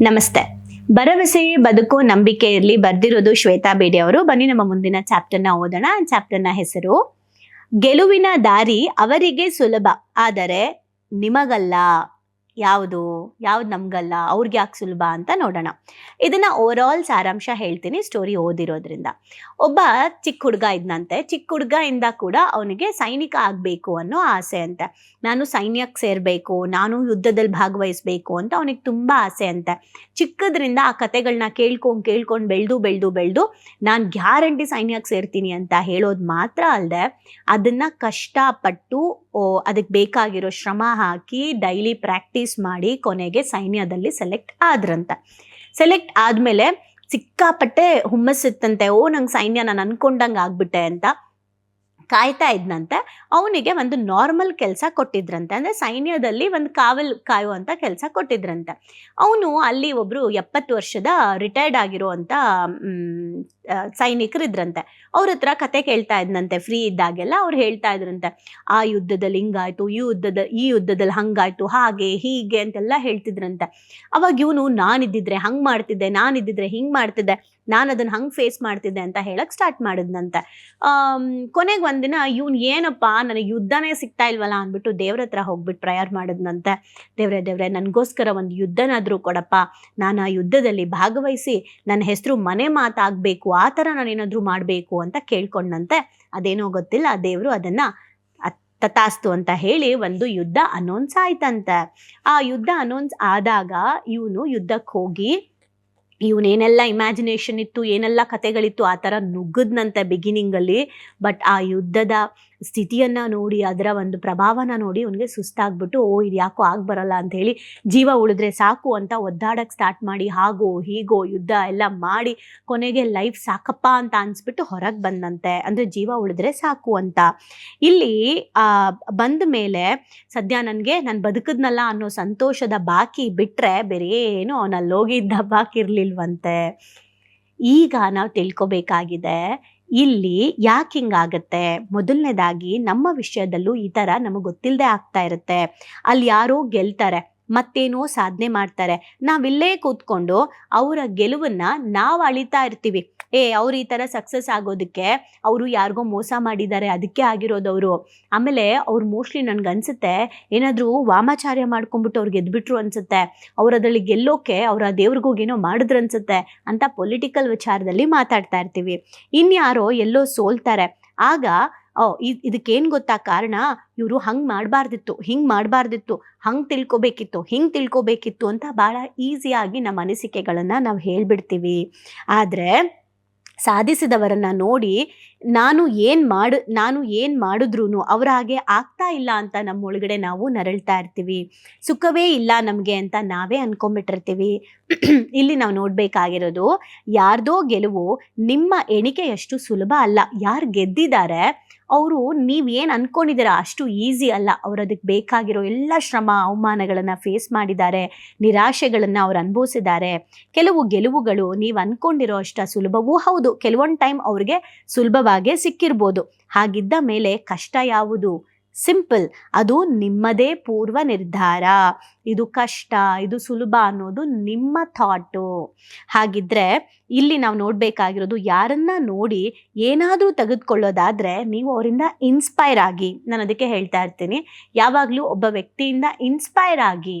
ನಮಸ್ತೆ. ಭರವಸೆಯೇ ಬದುಕು, ನಂಬಿಕೆ ಇರಲಿ ಬರ್ದಿರೋದು ಶ್ವೇತಾ ಬೇಡಿ ಅವರು. ಬನ್ನಿ ನಮ್ಮ ಮುಂದಿನ ಚಾಪ್ಟರ್ನ ಓದೋಣ. ಚಾಪ್ಟರ್ನ ಹೆಸರು, ಗೆಲುವಿನ ದಾರಿ ಅವರಿಗೆ ಸುಲಭ, ಆದರೆ ನಿಮಗಲ್ಲ. ಯಾವುದು? ಯಾವ್ದು ನಮಗಲ್ಲ? ಅವ್ರಿಗೆ ಯಾಕೆ ಸುಲಭ ಅಂತ ನೋಡೋಣ. ಇದನ್ನ ಓವರ್ ಸಾರಾಂಶ ಹೇಳ್ತೀನಿ ಸ್ಟೋರಿ ಓದಿರೋದ್ರಿಂದ. ಒಬ್ಬ ಚಿಕ್ಕ ಹುಡುಗ ಇದ್ನಂತೆ. ಚಿಕ್ಕ ಹುಡುಗ ಇಂದ ಕೂಡ ಅವನಿಗೆ ಸೈನಿಕ ಆಗಬೇಕು ಅನ್ನೋ ಆಸೆ ಅಂತೆ. ನಾನು ಸೈನ್ಯಕ್ಕೆ ಸೇರಬೇಕು, ನಾನು ಯುದ್ಧದಲ್ಲಿ ಭಾಗವಹಿಸ್ಬೇಕು ಅಂತ ಅವನಿಗೆ ತುಂಬ ಆಸೆ ಅಂತೆ. ಚಿಕ್ಕದ್ರಿಂದ ಆ ಕತೆಗಳನ್ನ ಕೇಳ್ಕೊಂಡು ಕೇಳ್ಕೊಂಡು ಬೆಳೆದು ಬೆಳೆದು ಬೆಳೆದು ನಾನು ಗ್ಯಾರಂಟಿ ಸೈನ್ಯಕ್ಕೆ ಸೇರ್ತೀನಿ ಅಂತ ಹೇಳೋದು ಮಾತ್ರ ಅಲ್ಲದೆ ಅದನ್ನ ಕಷ್ಟಪಟ್ಟು ಅದಕ್ಕೆ ಬೇಕಾಗಿರೋ ಶ್ರಮ ಹಾಕಿ ಡೈಲಿ ಪ್ರಾಕ್ಟೀಸ್ ಮಾಡಿ ಕೊನೆಗೆ ಸೈನ್ಯದಲ್ಲಿ ಸೆಲೆಕ್ಟ್ ಆದ್ರಂತ. ಸೆಲೆಕ್ಟ್ ಆದಮೇಲೆ ಸಿಕ್ಕಾಪಟ್ಟೆ ಹುಮ್ಮಸ್ಸಿತ್ತಂತೆ, ಓ ನಂಗೆ ಸೈನ್ಯ ನಾನು ಅನ್ಕೊಂಡಂಗೆ ಆಗ್ಬಿಟ್ಟೆ ಅಂತ. ಕಾಯ್ತಾ ಇದ್ನಂತೆ. ಅವನಿಗೆ ಒಂದು ನಾರ್ಮಲ್ ಕೆಲಸ ಕೊಟ್ಟಿದ್ರಂತೆ. ಅಂದರೆ ಸೈನ್ಯದಲ್ಲಿ ಒಂದು ಕಾವಲ್ ಕಾಯುವಂಥ ಕೆಲಸ ಕೊಟ್ಟಿದ್ರಂತೆ. ಅವನು ಅಲ್ಲಿ ಒಬ್ಬರು ಎಪ್ಪತ್ತು ವರ್ಷದ ರಿಟೈರ್ಡ್ ಆಗಿರುವಂಥ ಸೈನಿಕರು ಇದ್ರಂತೆ ಅವ್ರ ಹತ್ರ ಕತೆ ಕೇಳ್ತಾ ಇದ್ನಂತೆ. ಫ್ರೀ ಇದ್ದಾಗೆಲ್ಲ ಅವ್ರು ಹೇಳ್ತಾ ಇದ್ರಂತೆ. ಆ ಯುದ್ಧದಲ್ಲಿ ಹಿಂಗಾಯ್ತು, ಈ ಯುದ್ಧದ, ಈ ಯುದ್ಧದಲ್ಲಿ ಹಂಗಾಯ್ತು, ಹಾಗೆ, ಹೀಗೆ ಅಂತೆಲ್ಲ ಹೇಳ್ತಿದ್ರಂತೆ. ಅವಾಗ ಇವನು ನಾನಿದ್ದಿದ್ರೆ ಹಂಗೆ ಮಾಡ್ತಿದ್ದೆ, ನಾನಿದ್ದಿದ್ರೆ ಹಿಂಗೆ ಮಾಡ್ತಿದ್ದೆ. ನಾನು ಅದನ್ನ ಹಂಗೆ ಫೇಸ್ ಮಾಡ್ತಿದ್ದೆ ಅಂತ ಹೇಳಕ್ ಸ್ಟಾರ್ಟ್ ಮಾಡಿದ್ನಂತೆ. ಕೊನೆಗೆ ಒಂದಿನ ಇವ್ನು ಏನಪ್ಪ, ನನಗೆ ಯುದ್ಧನೇ ಸಿಗ್ತಾ ಇಲ್ವಲ್ಲ ಅಂದ್ಬಿಟ್ಟು ದೇವ್ರ ಹತ್ರ ಹೋಗ್ಬಿಟ್ಟು ಪ್ರಯಾರ್ ಮಾಡಿದ್ನಂತೆ. ದೇವ್ರೆ ದೇವ್ರೆ, ನನಗೋಸ್ಕರ ಒಂದು ಯುದ್ಧನಾದರೂ ಕೊಡಪ್ಪ. ನಾನು ಆ ಯುದ್ಧದಲ್ಲಿ ಭಾಗವಹಿಸಿ ನನ್ನ ಹೆಸರು ಮನೆ ಮಾತಾಗಬೇಕು, ಆ ಥರ ನಾನೇನಾದರೂ ಮಾಡಬೇಕು ಅಂತ ಕೇಳ್ಕೊಂಡಂತೆ ಅದೇನೋ ಗೊತ್ತಿಲ್ಲ, ದೇವರು ಅದನ್ನ ತತಾಸ್ತು ಅಂತ ಹೇಳಿ ಒಂದು ಯುದ್ಧ ಅನೌನ್ಸ್ ಆಯ್ತಂತೆ. ಆ ಯುದ್ಧ ಅನೌನ್ಸ್ ಆದಾಗ ಇವನು ಯುದ್ಧಕ್ಕೆ ಹೋಗಿ ಇವನೇನೆಲ್ಲ ಇಮ್ಯಾಜಿನೇಷನ್ ಇತ್ತು ಏನೆಲ್ಲ ಕತೆಗಳಿತ್ತು ಆ ಥರ ನುಗ್ಗದ್ನಂತೆ ಬಿಗಿನಿಂಗಲ್ಲಿ ಬಟ್ ಆ ಯುದ್ಧದ ಸ್ಥಿತಿಯನ್ನ ನೋಡಿ, ಅದರ ಒಂದು ಪ್ರಭಾವನ ನೋಡಿ ಅವನಿಗೆ ಸುಸ್ತಾಗ್ಬಿಟ್ಟು, ಓ, ಇದು ಯಾಕೋ ಆಗ್ ಬರಲ್ಲ ಹೇಳಿ ಜೀವ ಉಳಿದ್ರೆ ಸಾಕು ಅಂತ ಒದ್ದಾಡಕ್ಕೆ ಸ್ಟಾರ್ಟ್ ಮಾಡಿ, ಹಾಗೋ, ಹೀಗೋ, ಯುದ್ಧ ಎಲ್ಲ ಮಾಡಿ ಕೊನೆಗೆ ಲೈಫ್ ಸಾಕಪ್ಪ ಅಂತ ಅನ್ಸ್ಬಿಟ್ಟು ಹೊರಗೆ ಬಂದಂತೆ. ಅಂದರೆ ಜೀವ ಉಳಿದ್ರೆ ಸಾಕು ಅಂತ. ಇಲ್ಲಿ ಬಂದ ಮೇಲೆ ಸದ್ಯ ನನಗೆ ನಾನು ಬದುಕದ್ನಲ್ಲ ಅನ್ನೋ ಸಂತೋಷದ ಬಾಕಿ ಬಿಟ್ಟರೆ ಬೇರೆ ಏನು ಅವನಲ್ಲಿ ಹೋಗಿದ್ದ ಬಾಕಿ ಇರಲಿಲ್ವಂತೆ. ಈಗ ನಾವು ತಿಳ್ಕೊಬೇಕಾಗಿದೆ ಇಲ್ಲಿ ಯಾಕೆ ಹಿಂಗಾಗತ್ತೆ? ಮೊದಲನೇದಾಗಿ ನಮ್ಮ ವಿಷಯದಲ್ಲೂ ಈ ಥರ ನಮಗೆ ಗೊತ್ತಿಲ್ಲದೆ ಆಗ್ತಾ ಇರುತ್ತೆ. ಅಲ್ಲಿ ಯಾರೋ ಗೆಲ್ತಾರೆ. ಮತ್ತೇನೋ ಸಾಧನೆ ಮಾಡ್ತಾರೆ. ನಾವಿಲ್ಲೇ ಕೂತ್ಕೊಂಡು ಅವರ ಗೆಲುವನ್ನ ನಾವು ಅಳಿತಾ ಇರ್ತೀವಿ. ಏ, ಅವ್ರು ಈ ಥರ ಸಕ್ಸಸ್ ಆಗೋದಕ್ಕೆ ಅವರು ಯಾರಿಗೋ ಮೋಸ ಮಾಡಿದ್ದಾರೆ, ಅದಕ್ಕೆ ಆಗಿರೋದು ಅವರು. ಆಮೇಲೆ ಅವ್ರು ಮೋಸ್ಟ್ಲಿ ನನ್ಗೆ ಅನ್ಸುತ್ತೆ, ಏನಾದರೂ ವಾಮಾಚಾರ್ಯ ಮಾಡ್ಕೊಂಡ್ಬಿಟ್ಟು ಅವ್ರು ಗೆದ್ಬಿಟ್ರು ಅನ್ಸುತ್ತೆ. ಅವ್ರು ಅದರಲ್ಲಿ ಗೆಲ್ಲೋಕೆ ಅವರ ದೇವ್ರಿಗೋಗೇನೋ ಮಾಡಿದ್ರು ಅನ್ಸುತ್ತೆ ಅಂತ ಪೊಲಿಟಿಕಲ್ ವಿಚಾರದಲ್ಲಿ ಮಾತಾಡ್ತಾ ಇರ್ತೀವಿ. ಇನ್ಯಾರೋ ಎಲ್ಲೋ ಸೋಲ್ತಾರೆ. ಆಗ ಇದಕ್ಕೇನು ಗೊತ್ತಾ ಕಾರಣ? ಇವರು ಹಂಗೆ ಮಾಡಬಾರ್ದಿತ್ತು, ಹಿಂಗ್ ಮಾಡಬಾರ್ದಿತ್ತು, ಹಂಗ್ ತಿಳ್ಕೊಬೇಕಿತ್ತು, ಹಿಂಗ್ ತಿಳ್ಕೊಬೇಕಿತ್ತು ಅಂತ ಭಾಳ ಈಸಿಯಾಗಿ ನಮ್ಮ ಅನಿಸಿಕೆಗಳನ್ನು ನಾವು ಹೇಳ್ಬಿಡ್ತೀವಿ. ಆದರೆ ಸಾಧಿಸಿದವರನ್ನ ನೋಡಿ ನಾನು ಏನು ಮಾಡ, ನಾನು ಏನು ಮಾಡಿದ್ರು ಅವ್ರ ಹಾಗೆ ಆಗ್ತಾ ಇಲ್ಲ ಅಂತ ನಮ್ಮ ಒಳಗಡೆ ನಾವು ನರಳ್ತಾ ಇರ್ತೀವಿ. ಸುಖವೇ ಇಲ್ಲ ನಮಗೆ ಅಂತ ನಾವೇ ಅನ್ಕೊಂಡ್ಬಿಟ್ಟಿರ್ತೀವಿ. ಇಲ್ಲಿ ನಾವು ನೋಡಬೇಕಾಗಿರೋದು, ಯಾರ್ದೋ ಗೆಲುವು ನಿಮ್ಮ ಎಣಿಕೆಯಷ್ಟು ಸುಲಭ ಅಲ್ಲ. ಯಾರು ಗೆದ್ದಿದ್ದಾರೆ ಅವರು ನೀವು ಏನು ಅನ್ಕೊಂಡಿದ್ದೀರಾ? ಅಷ್ಟು ಈಸಿ ಅಲ್ಲ. ಅವ್ರು ಅದಕ್ಕೆ ಬೇಕಾಗಿರೋ ಎಲ್ಲ ಶ್ರಮ, ಅವಮಾನಗಳನ್ನು ಫೇಸ್ ಮಾಡಿದ್ದಾರೆ. ನಿರಾಶೆಗಳನ್ನು ಅವ್ರು ಅನುಭವಿಸಿದ್ದಾರೆ. ಕೆಲವು ಗೆಲುವುಗಳು ನೀವು ಅನ್ಕೊಂಡಿರೋ ಅಷ್ಟು ಸುಲಭವೂ ಹೌದು. ಕೆಲವೊಂದು ಟೈಮ್ ಅವ್ರಿಗೆ ಸುಲಭವಾಗೇ ಸಿಕ್ಕಿರ್ಬೋದು. ಹಾಗಿದ್ದ ಮೇಲೆ ಕಷ್ಟ ಯಾವುದು? ಸಿಂಪಲ್ ಅದು ನಿಮ್ಮದೇ ಪೂರ್ವ ನಿರ್ಧಾರ. ಇದು ಕಷ್ಟ, ಇದು ಸುಲಭ ಅನ್ನೋದು ನಿಮ್ಮ ಥಾಟು ಹಾಗಿದ್ರೆ ಇಲ್ಲಿ ನಾವು ನೋಡಬೇಕಾಗಿರೋದು ಯಾರನ್ನ ನೋಡಿ ಏನಾದರೂ ತೆಗೆದುಕೊಳ್ಳೋದಾದರೆ ನೀವು ಅವರಿಂದ ಇನ್ಸ್ಪೈರ್ ಆಗಿ. ನಾನು ಅದಕ್ಕೆ ಹೇಳ್ತಾ ಇರ್ತೀನಿ. ಯಾವಾಗಲೂ ಒಬ್ಬ ವ್ಯಕ್ತಿಯಿಂದ ಇನ್ಸ್ಪೈರ್ ಆಗಿ.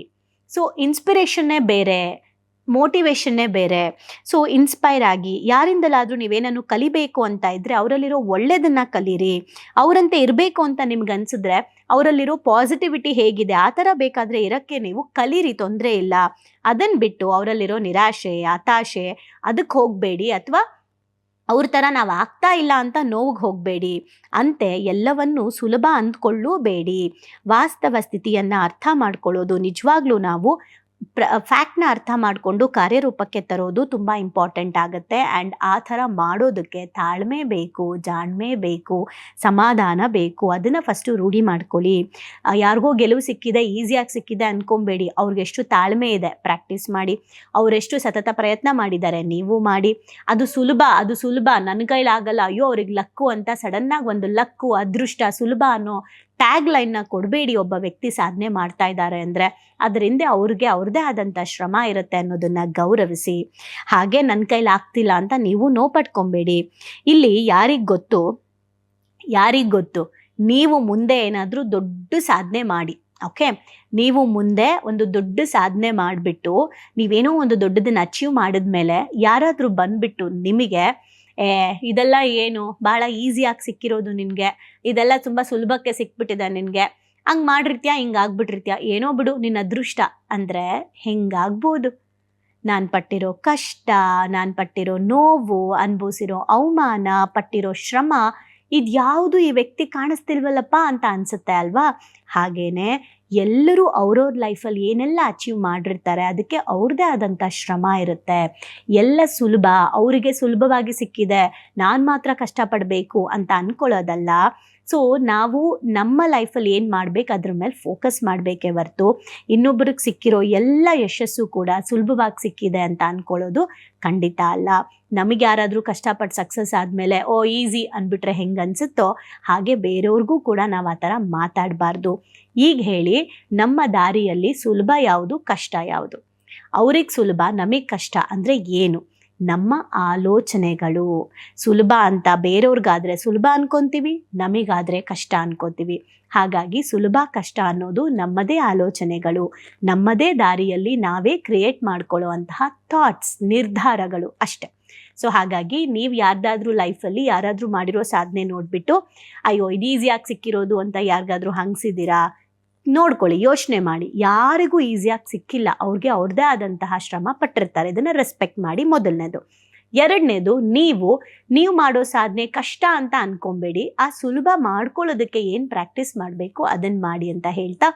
ಸೊ ಇನ್ಸ್ಪಿರೇಷನ್ನೇ ಬೇರೆ. ಮೋಟಿವೇಶನ್ನೇ ಬೇರೆ. ಸೊ ಇನ್ಸ್ಪೈರ್ ಆಗಿ, ಯಾರಿಂದಲಾದರೂ ನೀವೇನನ್ನು ಕಲಿಬೇಕು ಅಂತ ಇದ್ದರೆ ಅವರಲ್ಲಿರೋ ಒಳ್ಳೆಯದನ್ನು ಕಲೀರಿ. ಅವರಂತೆ ಇರಬೇಕು ಅಂತ ನಿಮ್ಗೆ ಅನ್ಸಿದ್ರೆ ಅವರಲ್ಲಿರೋ ಪಾಸಿಟಿವಿಟಿ ಹೇಗಿದೆ, ಆ ಥರ ಬೇಕಾದರೆ ಇರೋಕ್ಕೆ ನೀವು ಕಲೀರಿ, ತೊಂದರೆ ಇಲ್ಲ. ಅದನ್ನು ಬಿಟ್ಟು ಅವರಲ್ಲಿರೋ ನಿರಾಶೆ, ಹತಾಶೆ ಅದಕ್ಕೆ ಹೋಗಬೇಡಿ ಅಥವಾ ಅವ್ರ ಥರ ನಾವು ಆಗ್ತಾ ಇಲ್ಲ ಅಂತ ನೋವಿಗೆ ಹೋಗಬೇಡಿ. ಅಂತೆ ಎಲ್ಲವನ್ನೂ ಸುಲಭ ಅಂದ್ಕೊಳ್ಳೂಬೇಡಿ. ವಾಸ್ತವ ಸ್ಥಿತಿಯನ್ನು ಅರ್ಥ ಮಾಡ್ಕೊಳ್ಳೋದು ನಿಜವಾಗ್ಲೂ ನಾವು ಫ್ಯಾಕ್ಟ್ನ ಅರ್ಥ ಮಾಡಿಕೊಂಡು ಕಾರ್ಯರೂಪಕ್ಕೆ ತರೋದು ತುಂಬ ಇಂಪಾರ್ಟೆಂಟ್ ಆಗುತ್ತೆ. ಆ್ಯಂಡ್ ಆ ಥರ ಮಾಡೋದಕ್ಕೆ ತಾಳ್ಮೆ ಬೇಕು, ಜಾಣ್ಮೆ ಬೇಕು, ಸಮಾಧಾನ ಬೇಕು. ಅದನ್ನು ಫಸ್ಟು ರೂಢಿ ಮಾಡ್ಕೊಳ್ಳಿ. ಯಾರಿಗೋ ಗೆಲುವು ಸಿಕ್ಕಿದೆ ಈಸಿಯಾಗಿ ಸಿಕ್ಕಿದೆ ಅಂದ್ಕೊಬೇಡಿ ಅವ್ರಿಗೆಷ್ಟು ತಾಳ್ಮೆ ಇದೆ ಪ್ರಾಕ್ಟೀಸ್ ಮಾಡಿ. ಅವರೆಷ್ಟು ಸತತ ಪ್ರಯತ್ನ ಮಾಡಿದ್ದಾರೆ, ನೀವು ಮಾಡಿ. ಅದು ಸುಲಭ ಅದು ಸುಲಭ. ನನ್ನ ಕೈಲಾಗಲ್ಲ. ಅಯ್ಯೋ, ಅವ್ರಿಗೆ ಲಕ್ಕು ಅಂತ ಸಡನ್ನಾಗಿ ಒಂದು ಲಕ್ಕು, ಅದೃಷ್ಟ, ಸುಲಭ ಅನ್ನೋ ಟ್ಯಾಗ್ ಲೈನ್ನ ಕೊಡಬೇಡಿ ಒಬ್ಬ ವ್ಯಕ್ತಿ ಸಾಧನೆ ಮಾಡ್ತಾ ಇದ್ದಾರೆ ಅಂದರೆ ಅದರಿಂದ ಅವ್ರಿಗೆ ಅವ್ರದ್ದೇ ಆದಂಥ ಶ್ರಮ ಇರುತ್ತೆ ಅನ್ನೋದನ್ನ ಗೌರವಿಸಿ. ಹಾಗೆ ನನ್ನ ಕೈಲಿ ಆಗ್ತಿಲ್ಲ ಅಂತ ನೀವು ನೋಪಟ್ಕೊಬೇಡಿ ಇಲ್ಲಿ ಯಾರಿಗೆ ಗೊತ್ತು ಯಾರಿಗೆ ಗೊತ್ತು? ನೀವು ಮುಂದೆ ಏನಾದರೂ ದೊಡ್ಡ ಸಾಧನೆ ಮಾಡಿ, ಓಕೆ? ನೀವು ಮುಂದೆ ಒಂದು ದೊಡ್ಡ ಸಾಧನೆ ಮಾಡಿಬಿಟ್ಟು, ನೀವೇನೋ ಒಂದು ದೊಡ್ಡದನ್ನ ಅಚೀವ್ ಮಾಡಿದ್ಮೇಲೆ ಯಾರಾದರೂ ಬಂದ್ಬಿಟ್ಟು ನಿಮಗೆ ಇದೆಲ್ಲ ಏನು? ಭಾಳ ಈಸಿಯಾಗಿ ಸಿಕ್ಕಿರೋದು ನಿನಗೆ. ಇದೆಲ್ಲ ತುಂಬ ಸುಲಭಕ್ಕೆ ಸಿಕ್ಬಿಟ್ಟಿದೆ ನಿನಗೆ. ಹಂಗೆ ಮಾಡಿರ್ತೀಯ? ಹಿಂಗೆ ಆಗ್ಬಿಟ್ಟಿರ್ತೀಯ? ಏನೋ ಬಿಡು ನಿನ್ನ ಅದೃಷ್ಟ. ಅಂದರೆ ಹೆಂಗಾಗ್ಬೋದು ನಾನು ಪಟ್ಟಿರೋ ಕಷ್ಟ, ನಾನು ಪಟ್ಟಿರೋ ನೋವು, ಅನುಭವಿಸಿರೋ ಅವಮಾನ, ಪಟ್ಟಿರೋ ಶ್ರಮ ಇದ್ಯಾವುದು ಈ ವ್ಯಕ್ತಿ ಕಾಣಿಸ್ತಿಲ್ವಲ್ಲಪ್ಪ ಅಂತ ಅನ್ಸುತ್ತೆ ಅಲ್ವಾ? ಹಾಗೇನೆ ಎಲ್ಲರೂ ಅವ್ರವ್ರ ಲೈಫಲ್ಲಿ ಏನೆಲ್ಲ ಅಚೀವ್ ಮಾಡಿರ್ತಾರೆ, ಅದಕ್ಕೆ ಅವ್ರದ್ದೇ ಆದಂಥ ಶ್ರಮ ಇರುತ್ತೆ. ಎಲ್ಲ ಸುಲಭ, ಅವರಿಗೆ ಸುಲಭವಾಗಿ ಸಿಕ್ಕಿದೆ, ನಾನು ಮಾತ್ರ ಕಷ್ಟಪಡಬೇಕು ಅಂತ ಅಂದ್ಕೊಳ್ಳೋದಲ್ಲ ಸೊ ನಾವು ನಮ್ಮ ಲೈಫಲ್ಲಿ ಏನು ಮಾಡಬೇಕು? ಅದ್ರ ಮೇಲೆ ಫೋಕಸ್ ಮಾಡಬೇಕೇ ಹೊರ್ತು ಇನ್ನೊಬ್ರಿಗೆ ಸಿಕ್ಕಿರೋ ಎಲ್ಲ ಯಶಸ್ಸು ಕೂಡ ಸುಲಭವಾಗಿ ಸಿಕ್ಕಿದೆ ಅಂತ ಅಂದ್ಕೊಳ್ಳೋದು ಖಂಡಿತ ಅಲ್ಲ. ನಮಗೆ ಯಾರಾದರೂ ಕಷ್ಟಪಟ್ಟು ಸಕ್ಸಸ್ ಆದಮೇಲೆ, ಓ ಈಸಿ ಅಂದ್ಬಿಟ್ರೆ ಹೆಂಗೆ ಅನಿಸುತ್ತೋ ಹಾಗೆ ಬೇರೆಯವ್ರಿಗೂ ಕೂಡ ನಾವು ಆ ಥರ ಮಾತಾಡಬಾರ್ದು. ಈಗ ಹೇಳಿ, ನಮ್ಮ ದಾರಿಯಲ್ಲಿ ಸುಲಭ ಯಾವುದು, ಕಷ್ಟ ಯಾವುದು? ಅವ್ರಿಗೆ ಸುಲಭ, ನಮಗೆ ಕಷ್ಟ ಅಂದರೆ ಏನು? ನಮ್ಮ ಆಲೋಚನೆಗಳು. ಸುಲಭ ಅಂತ ಬೇರೆಯವ್ರಿಗಾದ್ರೆ ಸುಲಭ ಅನ್ಕೊಂತೀವಿ, ನಮಗಾದ್ರೆ ಕಷ್ಟ ಅನ್ಕೋತೀವಿ. ಹಾಗಾಗಿ ಸುಲಭ, ಕಷ್ಟ ಅನ್ನೋದು ನಮ್ಮದೇ ಆಲೋಚನೆಗಳು. ನಮ್ಮದೇ ದಾರಿಯಲ್ಲಿ ನಾವೇ ಕ್ರಿಯೇಟ್ ಮಾಡ್ಕೊಳ್ಳುವಂತಹ ಥಾಟ್ಸ್, ನಿರ್ಧಾರಗಳು ಅಷ್ಟೆ. ಸೊ, ಹಾಗಾಗಿ ನೀವು ಯಾರ್ದಾದ್ರೂ ಲೈಫಲ್ಲಿ ಯಾರಾದರೂ ಮಾಡಿರೋ ಸಾಧನೆ ನೋಡಿಬಿಟ್ಟು, ಅಯ್ಯೋ, ಇದು ಈಸಿಯಾಗಿ ಸಿಕ್ಕಿರೋದು ಅಂತ ಯಾರಿಗಾದ್ರೂ ಹಂಗ್ಸಿದ್ದೀರಾ? ನೋಡ್ಕೊಳ್ಳಿ, ಯೋಚನೆ ಮಾಡಿ. ಯಾರಿಗೂ ಈಸಿಯಾಗಿ ಸಿಕ್ಕಿಲ್ಲ, ಅವ್ರಿಗೆ ಅವ್ರದ್ದೇ ಆದಂತಹ ಶ್ರಮ ಪಟ್ಟಿರ್ತಾರೆ. ಇದನ್ನು ರೆಸ್ಪೆಕ್ಟ್ ಮಾಡಿ ಮೊದಲನೇದು. ಎರಡನೇದು, ನೀವು ನೀವು ಮಾಡೋ ಸಾಧನೆ ಕಷ್ಟ ಅಂತ ಅನ್ಕೊಂಬೇಡಿ. ಆ ಸುಲಭ ಮಾಡ್ಕೊಳ್ಳೋದಕ್ಕೆ ಏನು ಪ್ರಾಕ್ಟೀಸ್ ಮಾಡಬೇಕು ಅದನ್ನು ಮಾಡಿ ಅಂತ ಹೇಳ್ತಾ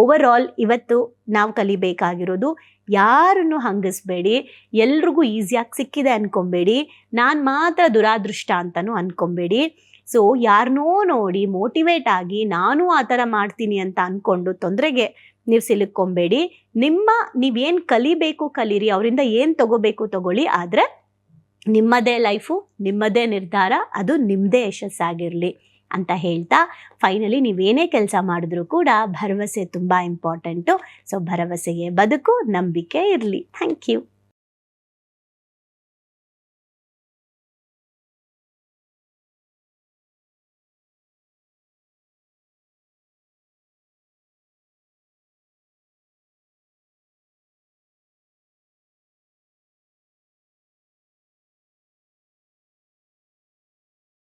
ಓವರ್ ಆಲ್ ಇವತ್ತು ನಾವು ಕಲಿಬೇಕಾಗಿರೋದು ಯಾರನ್ನು ಹಂಗಿಸ್ಬೇಡಿ, ಎಲ್ರಿಗೂ ಈಸಿಯಾಗಿ ಸಿಕ್ಕಿದೆ ಅನ್ಕೊಂಬೇಡಿ, ನಾನು ಮಾತ್ರ ದುರಾದೃಷ್ಟ ಅಂತಲೂ ಅನ್ಕೊಂಬೇಡಿ. ಸೊ ಯಾರನ್ನೋ ನೋಡಿ ಮೋಟಿವೇಟ್ ಆಗಿ ನಾನು ಆ ಥರ ಮಾಡ್ತೀನಿ ಅಂತ ಅಂದ್ಕೊಂಡು ತೊಂದರೆಗೆ ನೀವು ಸಿಲುಕೊಂಬೇಡಿ ನಿಮ್ಮ, ನೀವೇನು ಕಲಿಬೇಕು ಕಲೀರಿ, ಅವರಿಂದ ಏನು ತಗೋಬೇಕು ತಗೊಳ್ಳಿ, ಆದರೆ ನಿಮ್ಮದೇ ಲೈಫು, ನಿಮ್ಮದೇ ನಿರ್ಧಾರ, ಅದು ನಿಮ್ಮದೇ ಯಶಸ್ಸಾಗಿರಲಿ ಅಂತ ಹೇಳ್ತಾ ಫೈನಲಿ ನೀವೇನೇ ಕೆಲಸ ಮಾಡಿದ್ರೂ ಕೂಡ ಭರವಸೆ ತುಂಬ ಇಂಪಾರ್ಟೆಂಟು ಸೊ ಭರವಸೆಗೆ ಬದುಕು, ನಂಬಿಕೆ ಇರಲಿ. Thank you